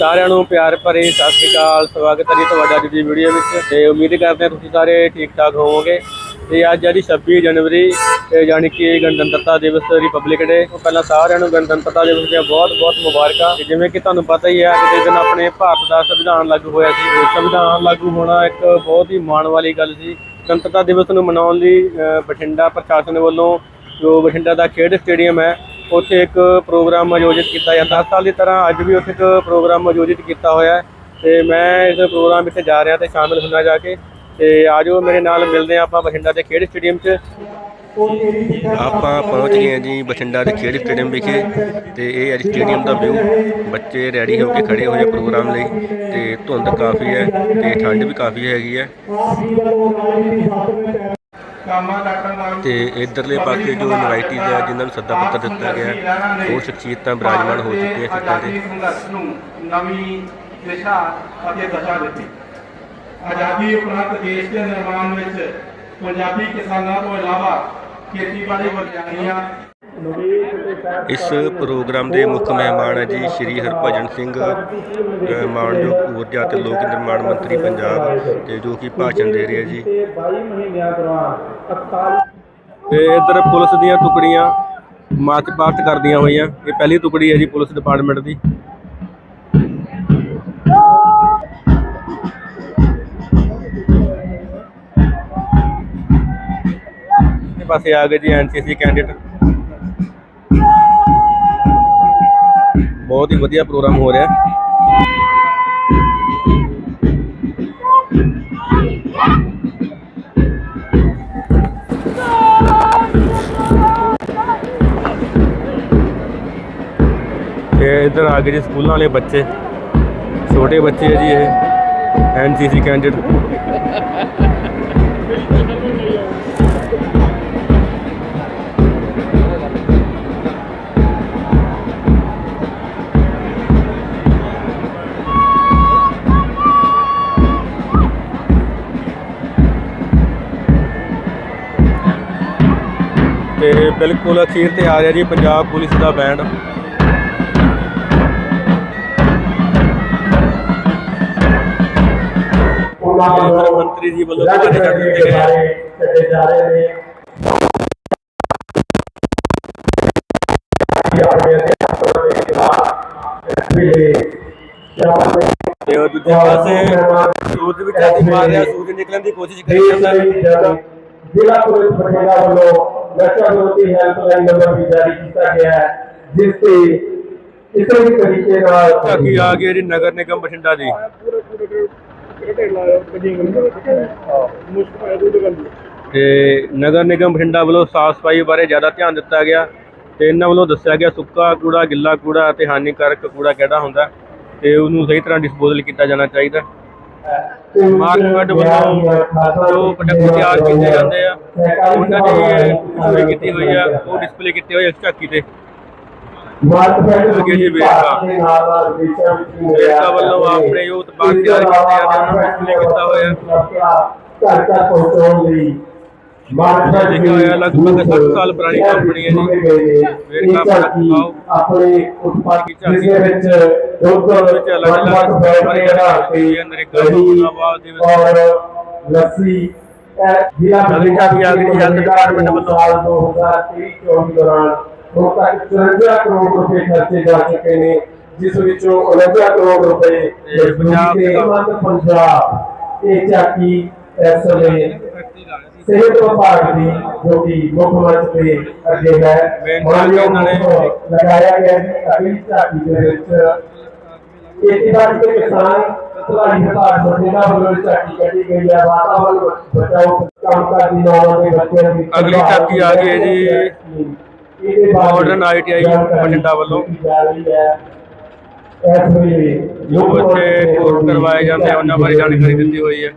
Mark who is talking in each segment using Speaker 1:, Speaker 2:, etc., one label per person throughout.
Speaker 1: ਸਾਰਿਆਂ ਨੂੰ ਪਿਆਰ ਭਰੀ ਸਤਿ ਸ਼੍ਰੀ ਅਕਾਲ, ਸਵਾਗਤ ਹੈ ਜੀ ਤੁਹਾਡਾ ਅੱਜ ਦੀ ਵੀਡੀਓ ਵਿੱਚ ਤੇ ਉਮੀਦ ਕਰਦੇ ਹਾਂ ਤੁਸੀਂ ਸਾਰੇ ਠੀਕ ਠਾਕ ਹੋਵੋਗੇ। ਤੇ ਅੱਜ ਹੈ ਜੀ 26 ਜਨਵਰੀ ਤੇ ਯਾਨੀ ਕਿ ਗਣਤੰਤਰਤਾ ਦਿਵਸ ਰਿਪਬਲਿਕ ਡੇ ਤੋਂ ਪਹਿਲਾਂ ਸਾਰਿਆਂ ਨੂੰ ਗਣਤੰਤਰਤਾ ਦਿਵਸ ਦੀਆਂ ਬਹੁਤ ਬਹੁਤ ਮੁਬਾਰਕਾਂ ਜਿਵੇਂ ਕਿ ਤੁਹਾਨੂੰ ਪਤਾ ਹੀ ਹੈ ਅੱਜ ਦੇ ਦਿਨ ਆਪਣੇ ਭਾਰਤ ਦਾ ਸੰਵਿਧਾਨ ਲਾਗੂ ਹੋਇਆ ਸੀ ਇਹ ਸੰਵਿਧਾਨ ਲਾਗੂ ਹੋਣਾ ਇੱਕ ਬਹੁਤ ਹੀ ਮਾਣ ਵਾਲੀ ਗੱਲ ਸੀ। ਗਣਤੰਤਰਤਾ ਦਿਵਸ ਨੂੰ ਮਨਾਉਣ ਲਈ ਬਠਿੰਡਾ ਪ੍ਰਸ਼ਾਸਨ ਵੱਲੋਂ ਜੋ ਬਠਿੰਡਾ ਦਾ ਖੇਡ ਸਟੇਡੀਅਮ ਹੈ ਉੱਥੇ ਇੱਕ ਪ੍ਰੋਗਰਾਮ ਆਯੋਜਿਤ ਕੀਤਾ ਜਾਂਦਾ। ਹਰ ਸਾਲ ਦੀ ਤਰ੍ਹਾਂ ਅੱਜ ਵੀ ਉੱਥੇ ਇੱਕ ਪ੍ਰੋਗਰਾਮ ਆਯੋਜਿਤ ਕੀਤਾ ਹੋਇਆ ਹੈ ਤੇ ਮੈਂ ਇਸ ਪ੍ਰੋਗਰਾਮ ਵਿੱਚ ਜਾ ਰਿਹਾ ਤੇ ਸ਼ਾਮਿਲ ਹੋਣਾ ਜਾ ਕੇ। ਤੇ ਆਜੋ ਮੇਰੇ ਨਾਲ ਮਿਲਦੇ ਹਾਂ ਆਪਾਂ ਬਠਿੰਡਾ ਦੇ ਖੇਡ ਸਟੇਡੀਅਮ 'ਚ। ਆਪਾਂ ਪਹੁੰਚ ਗਏ ਹਾਂ ਜੀ ਬਠਿੰਡਾ ਦੇ ਖੇਡ ਸਟੇਡੀਅਮ ਵਿਖੇ ਤੇ ਇਹ ਅੱਜ ਸਟੇਡੀਅਮ ਦਾ ਵਿਊ, ਬੱਚੇ ਰੈਡੀ ਹੋ ਕੇ ਖੜੇ ਹੋਏ ਆ ਪ੍ਰੋਗਰਾਮ ਲਈ ਤੇ ਧੁੰਦ ਕਾਫੀ ਹੈ ਤੇ ਠੰਡ ਵੀ ਕਾਫੀ ਹੈਗੀ ਹੈ। ਤੇ ਇਧਰਲੇ ਪਾਸੇ ਜੋ ਇਨਵਾਈਟੀਜ਼ ਆ ਜਿਨ੍ਹਾਂ ਨੂੰ ਸੱਦਾ ਪੱਤਰ ਦਿੱਤਾ ਗਿਆ ਹੈ, ਉਹ ਸ਼ਖਸੀਅਤਾਂ ਬਿਰਾਜਮਾਨ ਹੋ ਚੁੱਕੀਆਂ ਸਿੱਟਾਂ ਤੇ
Speaker 2: ਆਜ਼ਾਦੀ ਸੰਘਰਸ਼ ਨੂੰ ਨਵੀਂ ਦਿਸ਼ਾ ਅਤੇ ਦਸ਼ਾ ਦਿੱਤੀ। ਆਜ਼ਾਦੀ ਉਪਰੰਤ ਦੇਸ਼ ਦੇ ਨਿਰਮਾਣ ਵਿੱਚ ਪੰਜਾਬੀ ਕਿਸਾਨਾਂ ਤੋਂ ਇਲਾਵਾ ਖੇਤੀਬਾੜੀ ਵਿਗਿਆਨੀਆਂ
Speaker 1: ਇਸ ਪ੍ਰੋਗਰਾਮ ਦੇ ਮੁੱਖ ਮਹਿਮਾਨ ਹੈ ਜੀ ਸ਼੍ਰੀ ਹਰਭਜਨ ਸਿੰਘ ਮਾਨਯੋਗ ਊਰਜਾ ਤੇ ਲੋਕ ਨਿਰਮਾਣ ਮੰਤਰੀ ਪੰਜਾਬ ਤੇ ਜੋ ਕਿ ਭਾਸ਼ਣ ਦੇ ਰਹੇ ਜੀ।
Speaker 2: 22 ਮਹੀਨਿਆਂ ਦੌਰਾਨ 41
Speaker 1: ਤੇ ਇਧਰ ਪੁਲਿਸ ਦੀਆਂ ਟੁਕੜੀਆਂ ਮਾਰਚ ਪਾਸਟ ਕਰਦੀਆਂ ਹੋਈਆਂ। ਇਹ ਪਹਿਲੀ ਟੁਕੜੀ ਹੈ ਜੀ ਪੁਲਿਸ ਡਿਪਾਰਟਮੈਂਟ ਦੀ। ਪਾਸੇ ਆ ਗਏ ਜੀ ਐਨਸੀਸੀ ਕੈਂਡੀਡੇਟ। ਬਹੁਤ ਹੀ ਵਧੀਆ ਪ੍ਰੋਗਰਾਮ ਹੋ ਰਿਹਾ ਹੈ ਤੇ ਇੱਧਰ ਆ ਗਏ ਜੀ ਸਕੂਲਾਂ ਵਾਲੇ ਬੱਚੇ ਛੋਟੇ ਬੱਚੇ ਹੈ ਜੀ ਇਹ ਐਨਸੀਸੀ ਕੈਂਡੀਡੇਟ ਬਿਲਕੁਲ ਅਖੀਰ ਤੇ ਆ ਰਿਹਾ ਜੀ ਪੰਜਾਬ ਪੁਲਿਸ ਦਾ ਬੈਂਡ ਕੇਂਦਰ ਮੰਤਰੀ ਜੀ ਵੱਲੋਂ ਤੁਹਾਡੇ ਛੱਡ ਦਿੱਤੇ ਗਏ ਆ।
Speaker 2: ਛੱਡੇ ਜਾ ਰਹੇ ਨੇ ਆਪਣੇ ਅਧਿਆਪਕਾਂ ਦੇ ਖਿਲਾਫ ਜਿਹੜੇ ਸ਼ਾਮ ਦੇ
Speaker 1: ਤੇ ਉਹ ਦੂਜੇ ਪਾਸੇ ਸੂਰਜ ਵੀ ਚਾਤੀ ਮਾਰ ਰਿਹਾ ਸੂਰਜ ਨਿਕਲਣ ਦੀ ਕੋਸ਼ਿਸ਼ ਕਰੀ ਜਾਂਦਾ ਹੈ।
Speaker 2: ਜ਼ਿਲ੍ਹਾ ਪੁਲਿਸ ਬਠਿੰਡਾ ਵੱਲੋਂ ਵਿਰੋਧੀ ਹੈਲਪਲਾਈਨ ਨੰਬਰ ਵੀ ਜਾਰੀ ਕੀਤਾ ਗਿਆ ਹੈ ਜਿਸ ਤੇ ਕਿਸੇ ਵੀ ਤਰੀਕੇ ਨਾਲ
Speaker 1: ਝਾਕੀ ਆ ਗਈ ਜੀ ਨਗਰ ਨਿਗਮ ਬਠਿੰਡਾ ਦੀ। ਤੇ ਨਗਰ ਨਿਗਮ ਬਠਿੰਡਾ ਵੱਲੋਂ ਸਾਫ਼ ਸਫ਼ਾਈ ਬਾਰੇ ਜ਼ਿਆਦਾ ਧਿਆਨ ਦਿੱਤਾ ਗਿਆ ਤੇ ਇਹਨਾਂ ਵੱਲੋਂ ਦੱਸਿਆ ਗਿਆ ਸੁੱਕਾ ਕੂੜਾ ਗਿੱਲਾ ਕੂੜਾ ਅਤੇ ਹਾਨੀਕਾਰਕ ਕੂੜਾ ਕਿਹੜਾ ਹੁੰਦਾ ਤੇ ਉਹਨੂੰ ਸਹੀ ਤਰ੍ਹਾਂ ਡਿਸਪੋਜ਼ਲ ਕੀਤਾ ਜਾਣਾ ਚਾਹੀਦਾ। ਮਾਰਕਫੈਡ ਵੱਲੋਂ ਜੋ ਪ੍ਰੋਡਕਟ ਤਿਆਰ ਕੀਤੇ ਜਾਂਦੇ ਆ ਉਹਨਾਂ ਦੀ ਡਿਸਪਲੇ ਕੀਤੀ ਹੋਈ ਆ ਉਹ ਡਿਸਪਲੇ ਕੀਤੇ ਹੋਏ ਝਾਕੀ ਤੇ। ਅੱਗੇ ਜੀ ਵੇਰਕਾ। ਵੇਰਕਾ ਵੱਲੋਂ ਆਪਣੇ ਜੋ ਉਤਪਾਦ ਤਿਆਰ ਕੀਤੇ ਆ ਤੇ ਉਹਨਾਂ ਨੂੰ ਡਿਸਪਲੇ ਕੀਤਾ ਹੋਇਆ।
Speaker 2: ਘਰ ਤੱਕ ਪਹੁੰਚਾਉਣ ਲਈ ਮਾਰਕਫੈਡ
Speaker 1: ਲਿਖਿਆ ਹੋਇਆ ਲਗਭਗ 60 ਸਾਲ ਪੁਰਾਣੀ ਕੰਪਨੀ ਹੈ ਜੀ। ਵੇਰਕਾ ਪਾਓ।
Speaker 2: ਆਪਣੇ ਉਤਪਾਦ ਦੇ ਵਿੱਚ ਦੁੱਧ
Speaker 1: ਵਿੱਚ ਅਲੱਗ-ਅਲੱਗ ਫਲੇਵਰ
Speaker 2: ਬਣਾ ਕੇ
Speaker 1: ਨਰੇਗਾ, ਆਵਾਜ਼ ਦੇ ਵਿੱਚ।
Speaker 2: ਔਰ ਲੱਸੀ ਜ਼ਿਲ੍ਹਾ
Speaker 1: ਆ ਗਈ ਜੀ, ਹੈਲਥ ਡਿਪਾਰਟਮੈਂਟ ਵੱਲੋਂ।
Speaker 2: ਸਾਲ 2023-24 ਦੌਰਾਨ ਤੱਕ 54 ਕਰੋੜ ਰੁਪਏ ਖਰਚੇ ਜਾ ਚੁੱਕੇ ਨੇ ਜਿਸ ਵਿੱਚੋਂ 49 ਕਰੋੜ ਰੁਪਏ
Speaker 1: ਪੰਜਾਬ ਦਾ-
Speaker 2: ਪੰਜਾਬ ਇਹ ਝਾਕੀ ਇਸ ਵੇਲੇ ਸਿਹਤ ਵਿਭਾਗ ਦੀ ਜੋ ਕਿ ਮੁੱਖ ਤੇ ਅੱਗੇ ਹੈ
Speaker 1: ਮੇਨ
Speaker 2: ਮਾਨਯੋਗ
Speaker 1: ਨੇ-
Speaker 2: ਲਗਾਇਆ ਗਿਆ ਹੈ ਅਗਲੀ ਝਾਕੀ ਦੇ ਵਿੱਚ ਖੇਤੀਬਾੜੀ ਤੇ ਕਿਸਾਨ ਭਲਾਈ ਵਿਭਾਗ ਬਠਿੰਡਾ ਵੱਲੋਂ ਝਾਕੀ ਕੱਢੀ ਗਈ ਹੈ ਵਾਤਾਵਰਣ ਬਚਾਓ ਕੰਮ ਕਰਦੀ ਨੌਵਾਂ ਦੇ ਬੱਚਿਆਂ ਦੀ
Speaker 1: ਅਗਲੀ ਝਾਕੀ ਆ ਗਈ ਹੈ ਜੀ, ਮਾਡਰਨ
Speaker 2: ਜਾਣਕਾਰੀ
Speaker 1: ਬਠਿੰਡਾ ਵੱਲੋਂ।
Speaker 2: ਜਾ
Speaker 1: ਬੱਚੇ ਕੋਰਸ ਕਰਵਾਏ ਜਾਂਦੇ ਆ ਉਹਨਾਂ ਬਾਰੇ ਜਾਣਕਾਰੀ ਦਿੱਤੀ ਹੋਈ ਹੈ।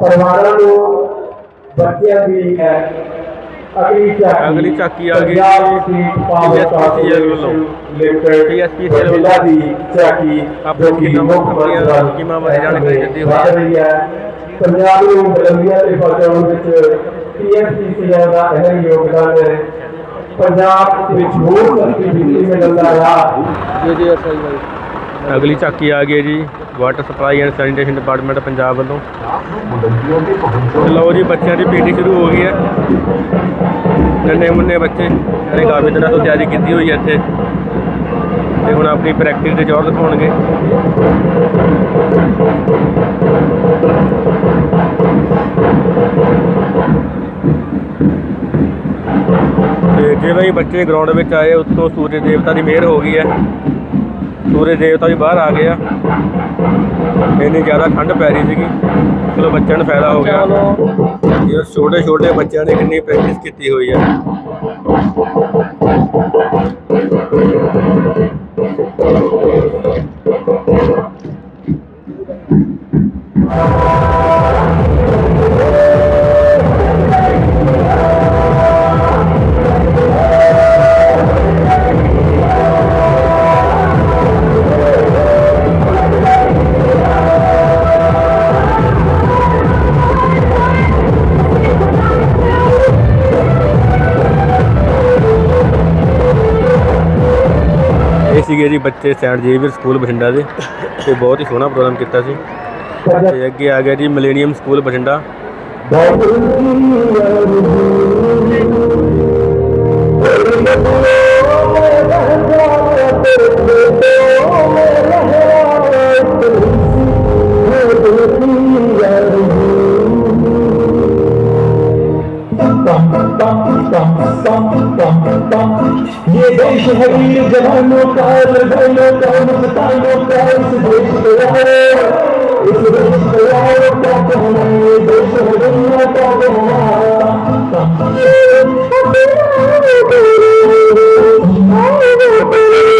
Speaker 2: ਪਰਿਵਾਰਾਂ ਨੂੰ ਬੱਚਿਆਂ ਦੀ ਹੈ। ਅਗਲੀ ਝਾਕੀ
Speaker 1: ਅਗਲੀ ਝਾਕੀ ਆ ਗਈ।
Speaker 2: Punjab state power
Speaker 1: TSPCL
Speaker 2: corporation
Speaker 1: ਵੱਲੋਂ।
Speaker 2: ਲਿਮਟਿਡ
Speaker 1: TSPCL ਵੱਲੋਂ।
Speaker 2: ਦੀ ਝਾਕੀ ਜੋ ਕਿ ਮੁੱਖ ਮੰਤਰੀ
Speaker 1: ਸਕੀਮਾਂ ਬਾਰੇ ਜਾਣਕਾਰੀ ਦਿੱਤੀ ਹੋਈ
Speaker 2: ਹੈ। ਪੰਜਾਬ ਨੂੰ ਬੁਲੰਦੀਆਂ ਤੇ ਪਹੁੰਚਾਉਣ ਵਿੱਚ ਦਾ ਅਹਿਮ ਯੋਗਦਾਨ ਹੈ। ਪੰਜਾਬ ਵਿੱਚ ਹੋਰ ਸਸਤੀ ਬਿਜਲੀ ਮਿਲਣ ਦਾ ਰਾਹ
Speaker 1: ਜੀ ਜੀ ਐਸਆਈ ਭਾਈ ਅਗਲੀ ਝਾਕੀ ਆ ਗਈ ਹੈ ਜੀ water supply and sanitation department Punjab ਵੱਲੋਂ। ਤੇ ਲਓ ਜੀ, ਬੱਚਿਆਂ ਦੀ ਪੀਟੀ ਸ਼ੁਰੂ ਹੋ ਗਈ ਹੈ। ਨੰਨੇ ਮੁੰਨੇ ਬੱਚੇ ਇਹਨੇ ਕਾਫੀ ਦਿਨਾਂ ਤੋਂ ਤਿਆਰੀ ਕੀਤੀ ਹੋਈ ਹੈ ਇੱਥੇ। ਤੇ ਹੁਣ ਆਪਣੀ ਪ੍ਰੈਕਟਿਸ ਦੇ ਜ਼ੋਰ ਦਿਖਾਉਣਗੇ। ਤੇ ਜਿਵੇਂ ਹੀ ਬੱਚੇ ਗਰਾਊਂਡ ਵਿੱਚ ਆਏ, ਉੱਤੋਂ ਸੂਰਜ ਦੇਵਤਾ ਦੀ ਮਿਹਰ ਹੋ ਗਈ ਹੈ। ਸੂਰਜ ਦੇਵਤਾ ਵੀ ਬਾਹਰ ਆ ਗਏ ਆ। ਇੰਨੀ ਜ਼ਿਆਦਾ ਠੰਡ ਪੈ ਰਹੀ ਸੀਗੀ। ਚਲੋ ਬੱਚਿਆਂ ਨੂੰ ਫਾਇਦਾ ਹੋ ਗਿਆ। ਇਹ ਛੋਟੇ ਛੋਟੇ ਬੱਚਿਆਂ ਨੇ ਕਿੰਨੀ ਪ੍ਰੈਕਟਿਸ ਕੀਤੀ ਹੋਈ ਹੈ ਸੀਗੇ ਜੀ ਬੱਚੇ ਸੈਂਟ ਜੇਵੀਅਰ ਸਕੂਲ ਬਠਿੰਡਾ ਦੇ ਤੇ ਬਹੁਤ ਹੀ ਸੋਹਣਾ ਪ੍ਰੋਗਰਾਮ ਕੀਤਾ ਸੀ। ਤੇ ਅੱਗੇ ਆ ਗਿਆ ਜੀ ਮਿਲੇਨੀਅਮ ਸਕੂਲ ਬਠਿੰਡਾ।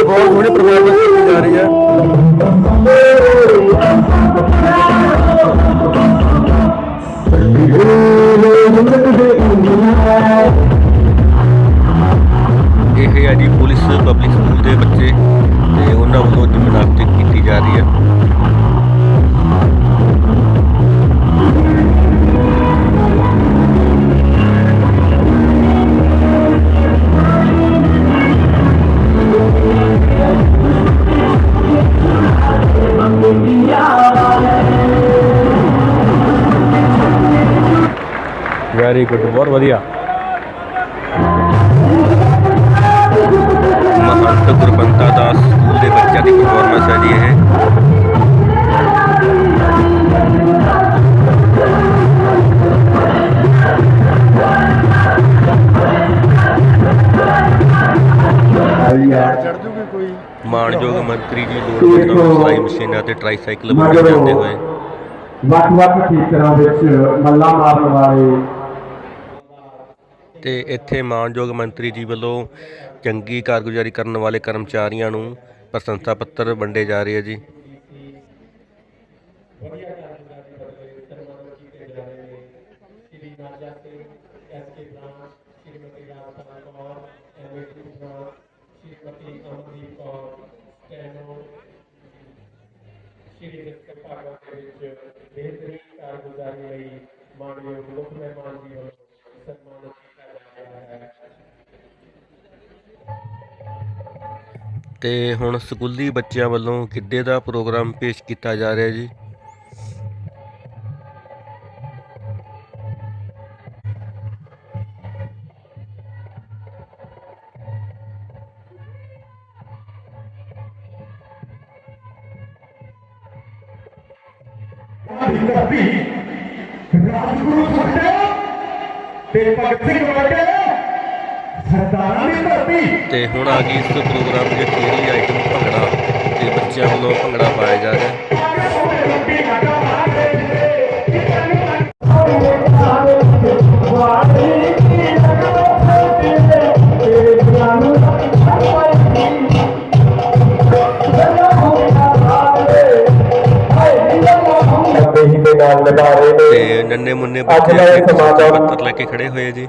Speaker 1: ਬਹੁਤ ਸੋਹਣੀ ਪਰਫਾਰਮੈਂਸ ਕੀਤੀ ਜਾ ਰਹੀ ਹੈ ਇਹ ਹੈ ਜੀ ਪੁਲਿਸ ਪਬਲਿਕ ਸਕੂਲ ਦੇ ਬੱਚੇ ਤੇ ਉਹਨਾਂ ਵੱਲੋਂ ਜਿਮਨਾਸਟਿਕ ਕੀਤੀ ਜਾ ਰਹੀ ਹੈ। ਵੈਰੀ ਗੁੱਡ ਬਹੁਤ ਵਧੀਆ। ਮਹੰਤ ਗੁਰਬੰਤਾ ਦਾਸ ਸਕੂਲ ਦੇ ਬੱਚਿਆਂ ਦੀ ਪਰਫਾਰਮੈਂਸ ਹੈ ਜੀ ਇਹ। ਮਾਨਯੋਗ ਮੰਤਰੀ ਜੀ ਲੋੜਵੰਦਾਂ ਸਿਲਾਈ ਮਸ਼ੀਨਾਂ ਤੇ ਟ੍ਰਾਈਸਾਈਕਲ ਜਾਂਦੇ ਹੋਏ।
Speaker 2: ਵੱਖ-ਵੱਖ ਖੇਤਰਾਂ ਵਿੱਚ ਮੱਲਾ ਮਾਰਨ ਵਾਲੇ
Speaker 1: ਤੇ ਇੱਥੇ ਮਾਨਯੋਗ ਮੰਤਰੀ ਜੀ ਵੱਲੋਂ ਚੰਗੀ ਕਾਰਗੁਜ਼ਾਰੀ ਕਰਨ ਵਾਲੇ ਕਰਮਚਾਰੀਆਂ ਨੂੰ ਪ੍ਰਸ਼ੰਸਾ ਪੱਤਰ ਵੰਡੇ ਜਾ ਰਹੇ ਆ ਜੀ।
Speaker 2: ਸ਼੍ਰੀ ਜਗਤ ਭਾਗਵਤ ਦੇ ਵਿੱਚ ਬਿਹਤਰੀਨ ਕਾਰਗੁਜ਼ਾਰੀ ਲਈ ਮਾਨਯੋਗ ਮੁੱਖ ਮਹਿਮਾਨ ਜੀ ਵੱਲੋਂ ਸਨਮਾਨਿਤ
Speaker 1: ਤੇ ਹੁਣ ਸਕੂਲੀ ਬੱਚਿਆਂ ਵੱਲੋਂ ਗਿੱਧੇ ਦਾ ਪ੍ਰੋਗਰਾਮ ਪੇਸ਼ ਕੀਤਾ ਜਾ ਰਿਹਾ ਜੀ।
Speaker 2: ਰਾਜਗੁਰੂ ਸਾਡੇ ਤੇ ਭਗਤ ਸਿੰਘ ਵਰਗੇ
Speaker 1: ਤੇ ਹੁਣ ਆ ਗਈ ਇਸ ਪ੍ਰੋਗਰਾਮ ਦੀ ਅਖੀਰਲੀ ਆਈਟਮ ਭੰਗੜਾ ਤੇ ਬੱਚਿਆਂ ਵੱਲੋਂ ਭੰਗੜਾ ਪਾਇਆ ਜਾ ਰਿਹਾ। ਹੈ ਤੇ ਨੰਨੇ ਮੁੰਨੇ ਬੱਚੇ
Speaker 2: ਸਮਾਗਮ-
Speaker 1: ਪੱਤਰ ਲੈ ਕੇ ਖੜੇ ਹੋਏ ਜੀ।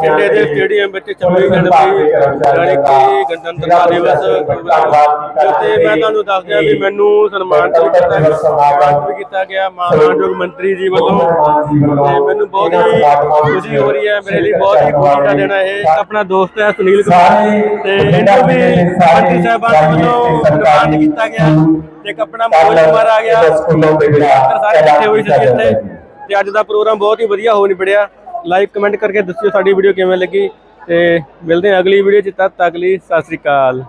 Speaker 1: ਬਠਿੰਡੇ ਦੇ ਸਟੇਡੀਅਮ ਵਿੱਚ 26 ਜਨਵਰੀ ਯਾਨੀ ਕਿ ਗਣਤੰਤਰਤਾ ਦਿਵਸ ਤੇ ਮੈਂ ਤੁਹਾਨੂੰ ਦੱਸ ਦਿਆਂ ਵੀ ਮੈਨੂੰ ਸਨਮਾਨਿਤ ਵੀ ਕੀਤਾ ਗਿਆ ਸਨਮਾਨਿਤ ਵੀ ਕੀਤਾ ਗਿਆ ਮਾਨਯੋਗ ਮੰਤਰੀ ਜੀ ਵੱਲੋਂ। ਤੇ ਮੈਨੂੰ ਬਹੁਤ ਹੀ ਖੁਸ਼ੀ ਹੋ ਰਹੀ ਹੈ ਮੇਰੇ ਲਈ ਬਹੁਤ ਹੀ ਖੁਸ਼ੀ ਦਾ ਦਿਨ ਹੈ ਇਹ ਆਪਣਾ ਦੋਸਤ ਹੈ ਸੁਨੀਲ ਕੁਮਾਰ। ਤੇ ਇਹਨੂੰ ਵੀ ਮੰਤਰੀ ਸਾਹਿਬਾਨ ਵੱਲੋਂ ਸਨਮਾਨਿਤ ਕੀਤਾ ਗਿਆ। ਤੇ ਆਪਣਾ ਮਨੋਜ ਕੁਮਾਰ ਆ ਗਿਆ। ਸਾਰੇ ਇਕੱਠੇ ਹੋਏ ਸੀ ਇੱਥੇ। ਤੇ ਅੱਜ ਦਾ ਪ੍ਰੋਗਰਾਮ ਬਹੁਤ ਹੀ ਵਧੀਆ ਹੋ ਨਿਬੜਿਆ ਲਾਈਕ ਕਮੈਂਟ ਕਰਕੇ ਦੱਸਿਓ ਸਾਡੀ ਵੀਡੀਓ ਕਿਵੇਂ ਲੱਗੀ ਤੇ ਮਿਲਦੇ ਹਾਂ ਅਗਲੀ ਵੀਡੀਓ ਚ, ਤਦ ਤੱਕ ਲਈ ਸਤਿ ਸ੍ਰੀ ਅਕਾਲ।